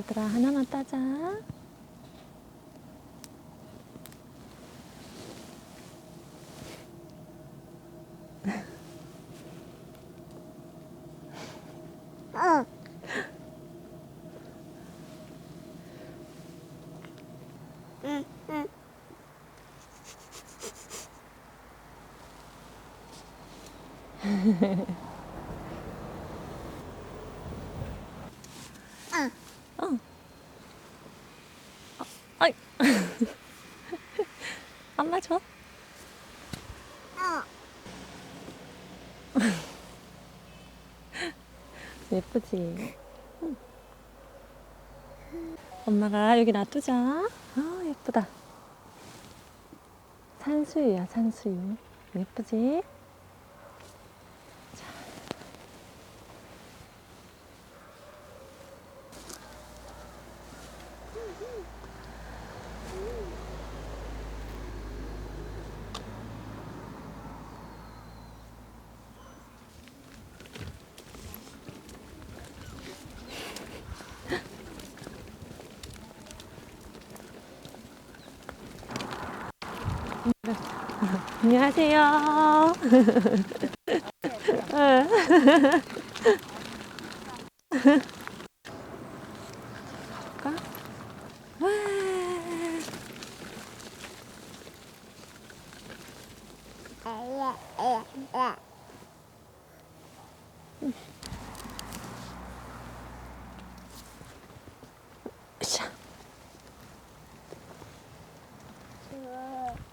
얘들아, 하나만 따자. 아이. 안 맞아? 예쁘지? 응. 엄마가 여기 놔두자. 아, 예쁘다. 산수유야, 산수유. 예쁘지? 안녕하세요. 응. 가볼까?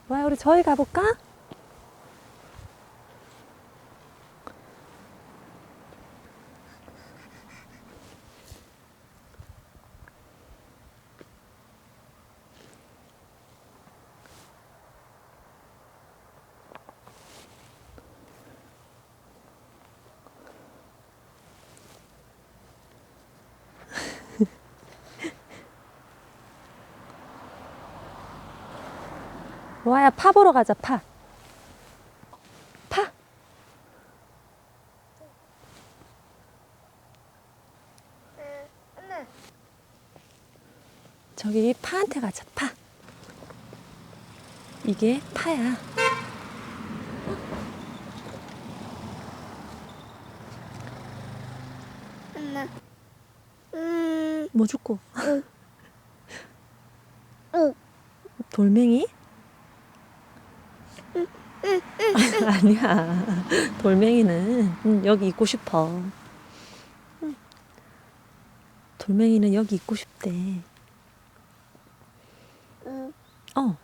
와, 우리 저희 가볼까? 와야 파 보러 가자 파. 파. 저기 파한테 가자 파. 이게 파야. 엄마. 음, 뭐 줄고? 응. 돌멩이? 아니야. 돌멩이는 음, 여기 있고 싶어. 음. 돌멩이는 여기 있고 싶대. 음, 어.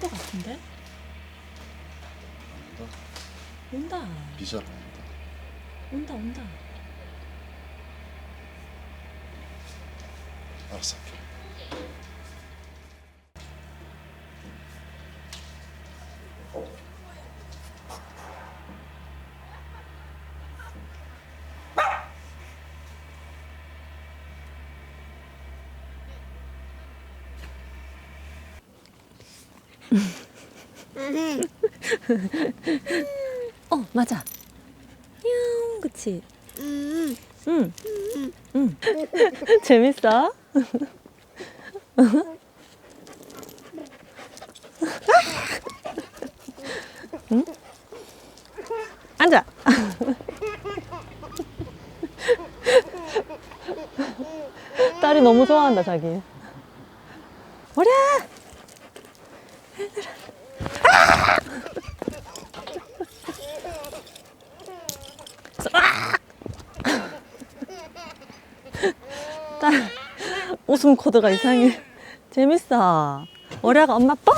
것 같은데? 온다? 온다. 비자로 온다. 온다, 온다. 알았어 어, 맞아. 냥, 그치? 음, 응. 응. 재밌어? 응? 앉아. 딸이 너무 좋아한다, 자기. 웃음 코드가 이상해. 재밌어. 오라가 엄마 뻥!